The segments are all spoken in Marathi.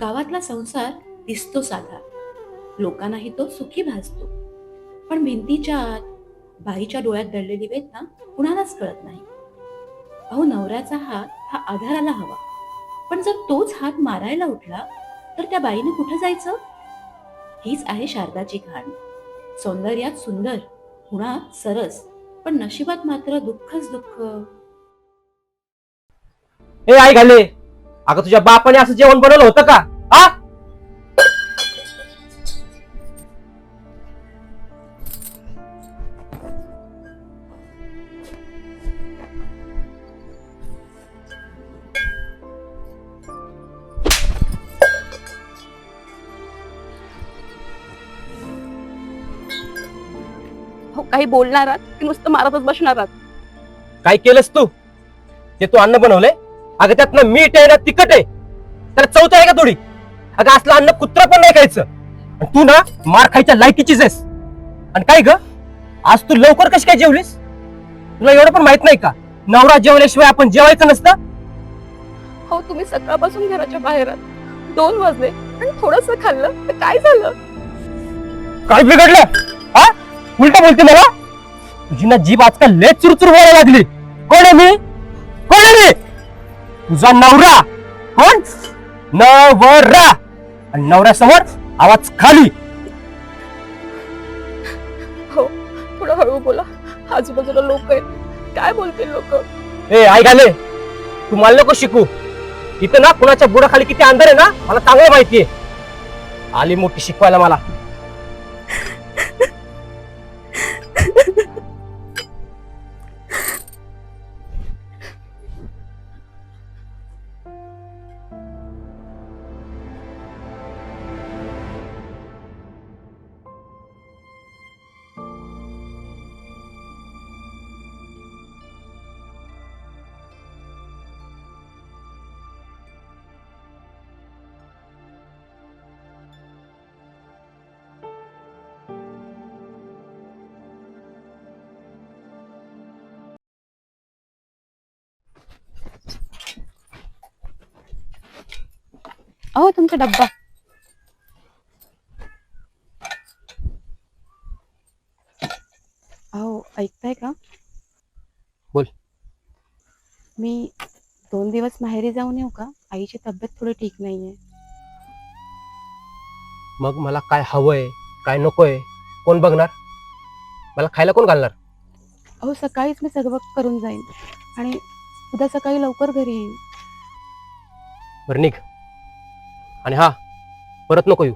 गावातला संसार दिसतो साधा लोकांनाही तो सुखी भासतो. पण भिंतीच्या आत बाईच्या डोळ्यात दडलेली वेदना कुणालाच कळत नाही. अहो नवऱ्याचा हात हा आधाराला हवा. पण जर तोच हात मारायला उठला तर त्या बाईने कुठं जायचं? हीच आहे शारदाची घाण. सौंदर्यात सुंदर गुणात सरस पण नशिबात मात्र दुःखच दुःख. ए आई घाले अगं तुझ्या बापाने असं जेवण बनवलं होतं का? हा? हो काही बोलणार आहात? की नुसतं मारतच बसणार आहात? काय केलंस तू? ते तू अन्न बनवलंय? अगं त्यातनं मीठ आहे ना तिखट आहे. त्याला चौथ आहे का थोडी? अगं असलं अन्न कुत्र पण नाही खायचं. आणि तू ना मार खायच्या लायकीचीच आहेस. आणि काय ग? आज तू लवकर कशी काय जेवलीस? तुला एवढं पण माहीत नाही का? नवरा जेवल्याशिवाय आपण जेवायचं नसतं? हो तुम्ही सकाळपासून घराच्या बाहेर आहात. दोन वाजले आणि थोडस खाल्लं तर काय झालं? काय बिघडलं? हा? उलट बोलते मला? तुझी ना जीभ आजकाल लय चुरचुर बोलायला लागली. कोण आहे मी? कोण आहे मी? तुझा नवरा कोण? नवरा. आणि नवऱ्यासमोर आवाज खाली. हो थोडं हळू बोला. आजूबाजूला लोक आहेत. काय बोलतील लोक? ए आई घाले. तू मला नको शिकू. इथं ना कुणाच्या बुडाखाली किती अंधार आहे ना मला चांगलं माहितीये आली मोठी शिकवायला मला. अहो तुमचा डब्बा. अहो ऐकताय का? बोल. मी दोन दिवस माहेरी जाऊन येऊ का? आईची तब्येत थोडी ठीक नाहीये. मग मला काय हवंय काय नकोय कोण बघणार? मला खायला कोण घालणार? अहो सकाळीच मी सगळं करून जाईन. आणि उद्या सकाळी लवकर घरी येईन. बरं निघ. आणि हा परत नको येऊ.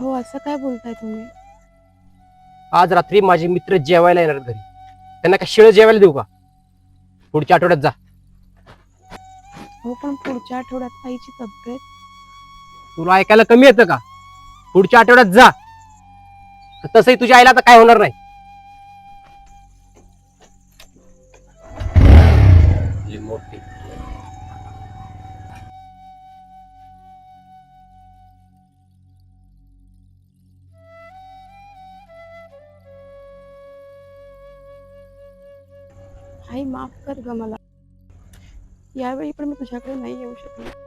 हो असं काय बोलताय तुम्ही? आज रात्री माझे मित्र जेवायला येणार आहेत घरी. त्यांना काय शिळ जेवायला देऊ का? पुढच्या आठवड्यात जा. हो पण पुढच्या आठवड्यात आईची तब्येत? तुला ऐकायला कमी येतं का? पुढच्या आठवड्यात जा. तसंही तुझ्या आईला आता काय होणार नाही? मोठी. आई माफ कर ग मला. यावेळी पण मी तुझ्याकडे नाही येऊ शकले.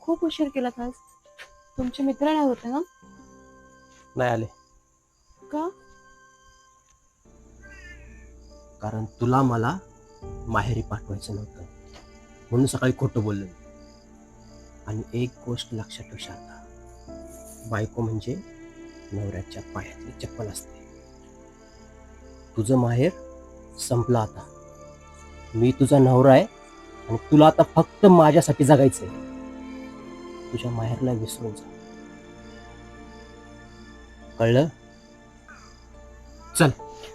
खूप उशीर केला आज. तुमचे मित्र नाही होते ना? नाही आले. का? कारण तुला मला माहेरी पाठवायचं नव्हतं. म्हणून सकाळी खोटं बोललो. आणि एक गोष्ट लक्षात ठेव शारदा बायको म्हणजे नवऱ्याच्या पायातली चप्पल असते. तुझं माहेर संपलं आता. मी तुझा नवरा आहे आणि तुला आता फक्त माझ्यासाठी जगायचंय. तुझ्या माहेरला विसरून जा. कळलं?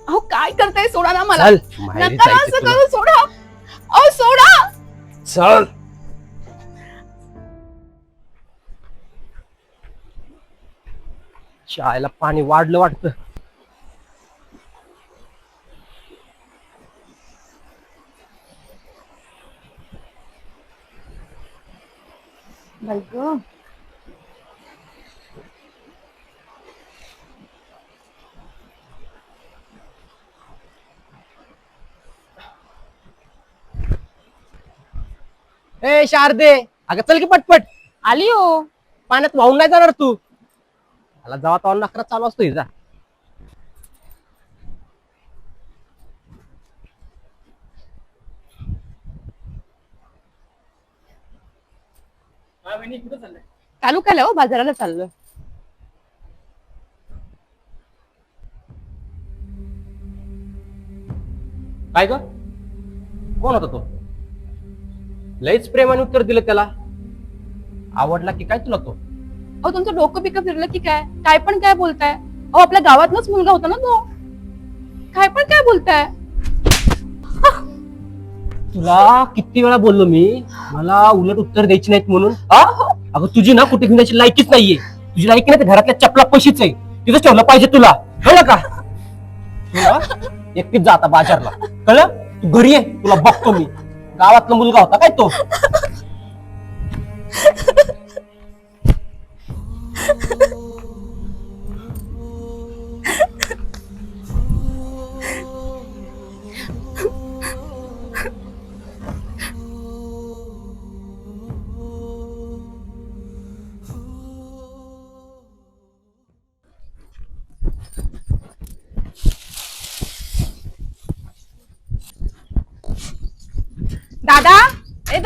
अहो काय करताय सोडा ना मला? चल माहेरी नका ना जायचंय असं. करू सोडा. अहो सोडा. चल. चायला पाणी वाढलं वाटतं. बाई गं. ए शारदे अगं चल की पटपट. आली हो. पाण्यात वाहून नाही जाणार तू. मला जेव्हा तेव्हा नकरा चालू असतो हिचा तालुक्याला हो बाजाराला चाललोय. काय ग? कोण होता तो? लयच प्रेमाने उत्तर दिलं त्याला. आवडला की काय तुला तो? अहो तुमचं डोकं पिकं फिरलं की काय? काय पण काय बोलताय. अहो आपल्या गावातलाच मुलगा होता ना तो. काय पण काय बोलताय. तुला किती वेळा बोललो मी? मला उलट उत्तर द्यायची नाहीत म्हणून? अगं तुझी ना कुठे घेण्याची लायकीच नाहीये. तुझी लायकी नाही तर घरातल्या चपला पैशीच आहे. तिथंच ठेवलं पाहिजे तुला. कळलं का? तुला एकटीच जा आता बाजारला. कळलं? तू घरी ये तुला बघतो मी. गावातला मुलगा होता काय तो?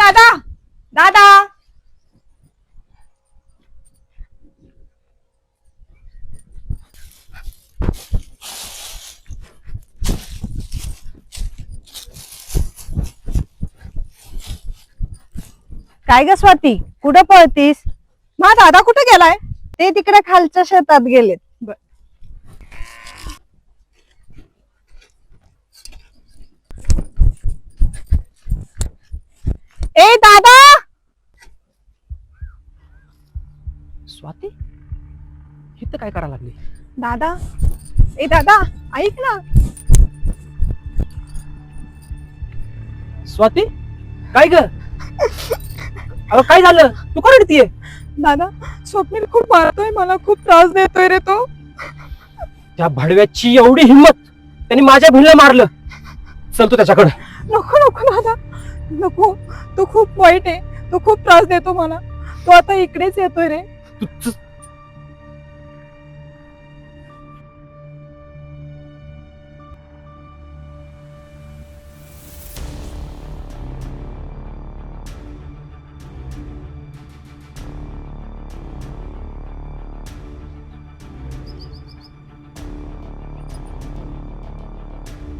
दादा. दादा. काय ग स्वाती? कुठं पळतीस? मा दादा कुठे गेलाय? ते तिकडे खालच्या शेतात गेलेत. ए दादा! स्वाती इथं काय करायला लागली? दादा ए दादा ऐक ना. स्वाती काय ग? अगं काय झालं? तू का रडतीये? दादा स्वप्नील खूप मारतोय मला खूप त्रास देतोय रे तो. त्या भडव्याची एवढी हिंमत त्यांनी माझ्या भिनला मारलं. चल तू त्याच्याकडे. नको नको दादा. नको तो खूप वाईट आहे. तो खूप त्रास देतो मला. तो आता इकडेच येतोय रे. तू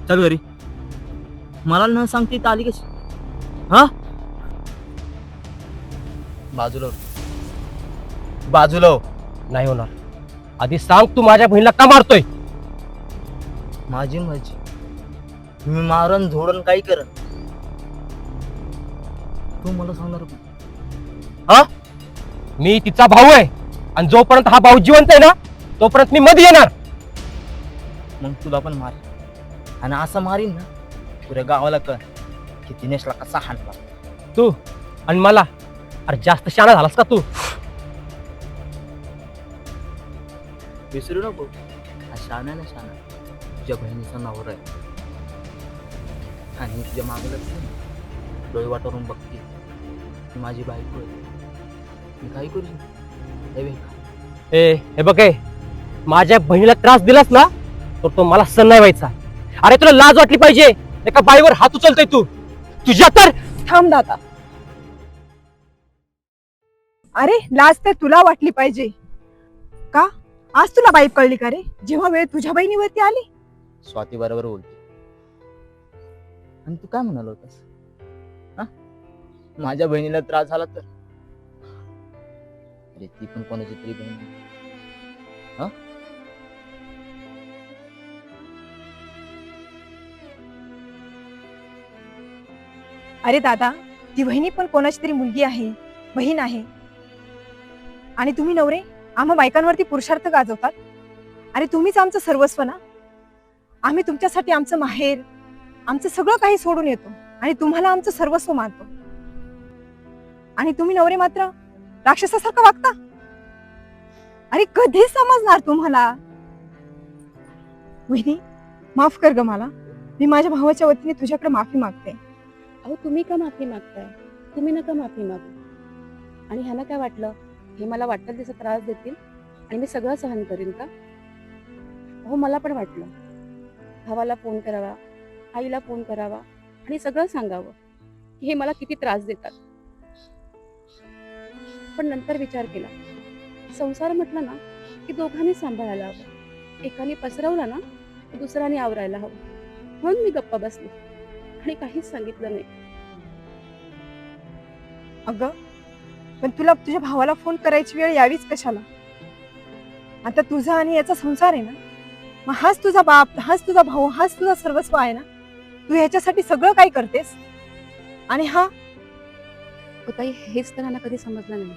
चल घरी मला न सांगते आली कशी? हा? बाजूला हो. बाजूला हो. नाही होणार. आधी सांग तू माझ्या बहिणीला का मारतोय? माझी मर्जी. मी मारण झोडण काही करन. तू मला सांगणार का? मी तिचा भाऊ आहे. आणि जोपर्यंत हा भाऊ जिवंत आहे ना तोपर्यंत मी मध्ये येणार. मग तुला पण मार. आणि असं मारीन ना पुऱ्या गावाला कळ. की दिनेशला कसा हाणला? तू आणि मला? अरे जास्त शाणा झालास का तू? विसरू नको. हा शाना ना शाना तुझ्या बहिणीचा नवरा आहे. आणि मी तुझ्या मागे डोळे वाटारून बघते. ती माझी बायको आहे. मी काय करू हे बघ. ए हे बघ ए, माझ्या बहिणीला त्रास दिलास ना तर तो मला सण नाही व्हायचा. अरे तुला लाज वाटली पाहिजे. एका बाईवर हात उचलतोय तू. तुझ्या तर थांब दादा. अरे लाज तर तुला वाटली पाहिजे. का? आज तुला बाई कळली का रे? जेव्हा वेळ तुझ्या बहिणीवरती आली. स्वाती बरोबर बोलते. आणि तू काय म्हणाल होतास? हा? माझ्या बहिणीला त्रास झाला तर? अरे ती पण कोणाची तरी बहीण अरे दादा ती बहिणी पण कोणाची तरी मुलगी आहे बहीण आहे. आणि तुम्ही नवरे आम्हा बायकांवरती पुरुषार्थ गाजवतात? अरे तुम्हीच आमचं सर्वस्व ना? आम्ही तुमच्यासाठी आमचं माहेर आमचं सगळं काही सोडून येतो आणि तुम्हाला आमचं सर्वस्व मानतो. आणि तुम्ही नवरे मात्र राक्षसासारखं वागता? अरे कधी समजणार तुम्हाला? वहिनी माफ कर ग मला. मी माझ्या भावाच्या वतीने तुझ्याकडे माफी मागते. अहो तुम्ही का माफी मागताय? तुम्ही नका माफी मागू. आणि ह्यांना काय वाटलं? हे मला वाटतं त्याचा त्रास देतील आणि मी सगळं सहन करीन का? अहो मला पण वाटलं. भावाला फोन करावा आईला फोन करावा आणि सगळं सांगावं की हे मला किती त्रास देतात. पण नंतर विचार केला. संसार म्हटलं ना की दोघांनी सांभाळायला हवं. एकाने पसरवला ना दुसऱ्याने आवरायला हवं. म्हणून मी गप्पा बसले. आणि काहीच सांगितलं नाही. अगं पण तुला तुझ्या भावाला फोन करायची वेळ यावीच कशाला? आता तुझा आणि याचा संसार आहे ना? मग हाच तुझा बाप हाच तुझा भाऊ हाच तुझा सर्वस्व आहे ना? तू ह्याच्यासाठी सगळं काही करतेस? आणि हा? हो ताई हेच तर त्यांना कधी समजलं नाही.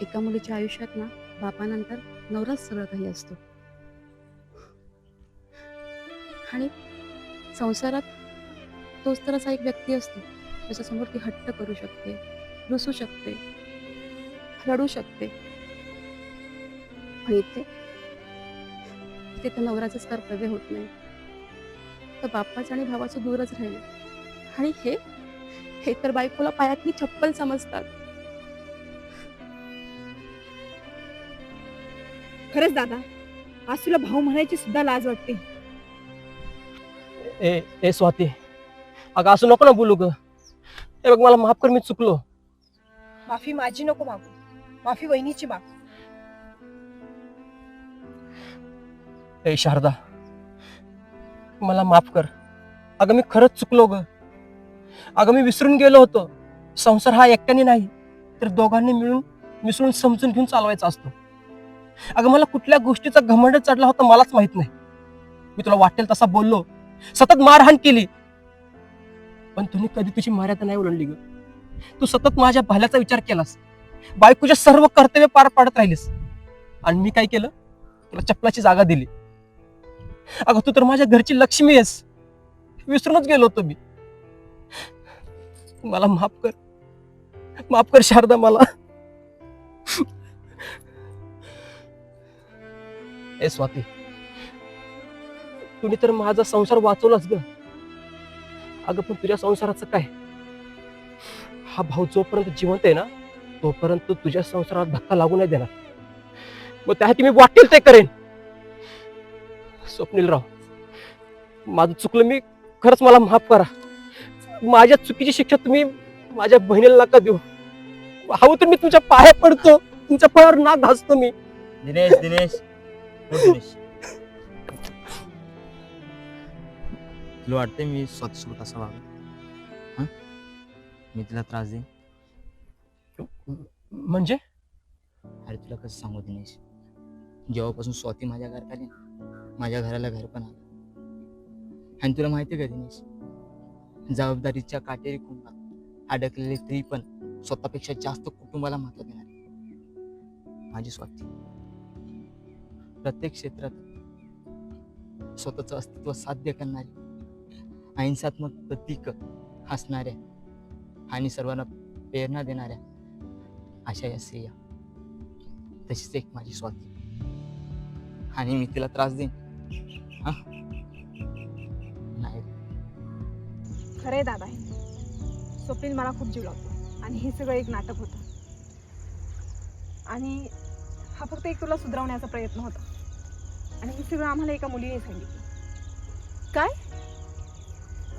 एका मुलीच्या आयुष्यात ना बापानंतर नवराच सगळं काही असतो. आणि संसारात तोच तर असा एक व्यक्ती असतो त्याच्यासमोर ती हट्ट करू शकते रुसू शकते रडू शकते. आणि ते इथे नवऱ्याचंच कर्तव्य होत नाही. तर बापाचं आणि भावाचं दूरच राहिलं. आणि हे हे तर बायकोला पायातली चप्पल समजतात. खरंच दादा आज तुला भाऊ म्हणायची सुद्धा लाज वाटते. ए ए स्वाती. अगं असं नको ना बोलू ग. हे बघ मला माफ कर मी चुकलो. माफी माझी नको मागू. माफी वहिनीची माग. ए शारदा मला माफ कर. अगं मी खरंच चुकलो ग. अगं मी विसरून गेलो होतो. संसार हा एकट्याने नाही तर दोघांनी मिळून मिसळून समजून घेऊन चालवायचा असतो. अगं मला कुठल्या गोष्टीचा घमंड चढला होता मलाच माहीत नाही. मी तुला वाटेल तसा बोललो. सतत मारहाण केली. पण तुम्ही कधी तुझी मर्यादा नाही ओलांडली ग. तू सतत माझ्या भल्याचा विचार केलास. बायकोचे सर्व कर्तव्य पार पाडत राहिलीस. आणि मी काय केलं? तुला चपलाची जागा दिली. अगं तू तर माझ्या घरची लक्ष्मी आहेस. विसरूनच गेलो होतो मी. मला माफ कर. माफ कर शारदा मला. ए स्वाती. तुम्ही तर माझा संसार वाचवलाच ग. अगं पण तुझ्या संसाराचं काय? हा भाऊ जोपर्यंत जिवंत आहे ना तोपर्यंत तुझ्या संसारात धक्का लागू नाही देणार. मग त्यासाठी मी वाटेल ते करेन. स्वप्नील राव माझं चुकलं मी खरंच मला माफ करा. माझ्या चुकीची शिक्षा तुम्ही माझ्या बहिणीला नका देऊ. हवं तर मी तुमच्या पाया पडतो. तुमच्या पायावर नाक घासतो मी. दिनेश दिनेश. दिनेश. तुला वाटतंय मी स्वतःसोबत असं वागं? हा? मी तिला त्रास देईन? म्हणजे? अरे तुला कसं सांगू दिनेश? जेव्हापासून स्वाती माझ्या घरात आली माझ्या घराला घर पण आलं. आणि तुला माहिती का दिनेश? जबाबदारीच्या काटेरी कुंभात अडकलेले तरी पण स्वतःपेक्षा जास्त कुटुंबाला महत्त्व देणारे. माझी स्वाती. प्रत्येक क्षेत्रात स्वतःचं अस्तित्व साध्य करणारी. अहिंसात्मक प्रतीक असणाऱ्या आणि सर्वांना प्रेरणा देणाऱ्या अशा या स्त्रिया. तशीच एक माझी स्वाती. आणि मी तिला त्रास देईन. हा? नाही. खरे दादा हे. स्वप्नील मला खूप जीव लावतो. आणि हे सगळं एक नाटक होतं. आणि हा फक्त एक तुला सुधारवण्याचा प्रयत्न होता. आणि हे सगळं आम्हाला एका मुलीने सांगितलं. काय?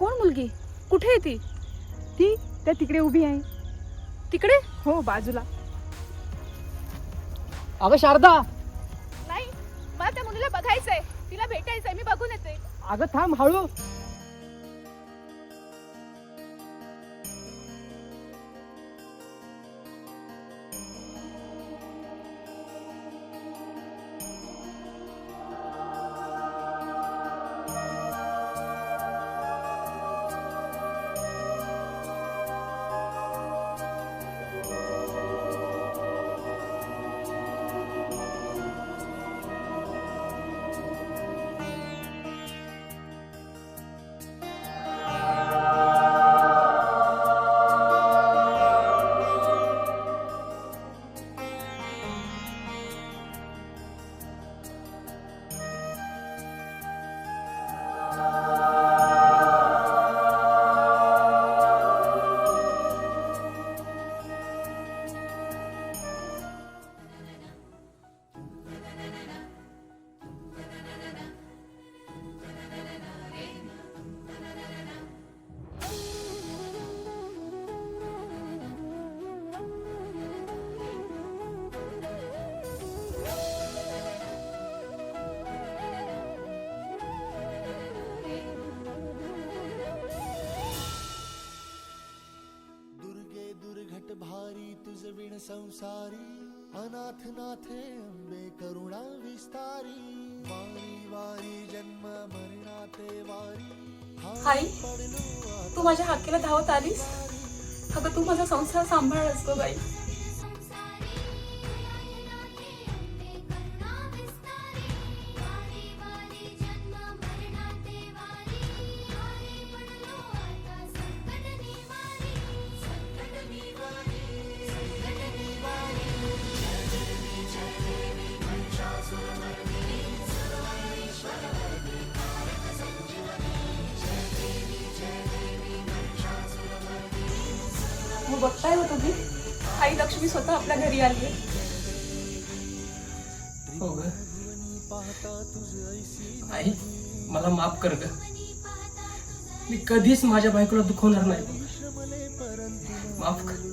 कोण मुलगी? कुठे आहे ती? ती त्या तिकडे उभी आहे. तिकडे? हो बाजूला. अगं शारदा! नाही मला त्या मुलीला बघायचंय. तिला भेटायचंय मी बघून येते. अगं थांब हळू. संसारी अनाथ नाथे अंबे करुणा विस्तारी वारी वारी जन्म मरणाते वारी. आई तू माझ्या हाकेला धावत आलीस? अगं तू माझा संसार सांभाळलास गो बाई. बघताय हो तुम्ही? आई लक्ष्मी स्वतः आपल्या घरी आली हो ग. आई मला माफ कर ग. मी कधीच माझ्या बायकोला दुखवणार नाही. माफ कर.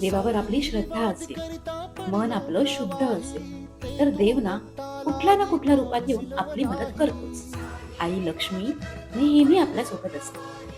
देवावर आपली श्रद्धा असेल मन आपलं शुद्ध असेल तर देव ना कुठल्या ना कुठल्या रूपात येऊन आपली मदत करतोच. आई लक्ष्मी नेहमी आपल्यासोबत असते.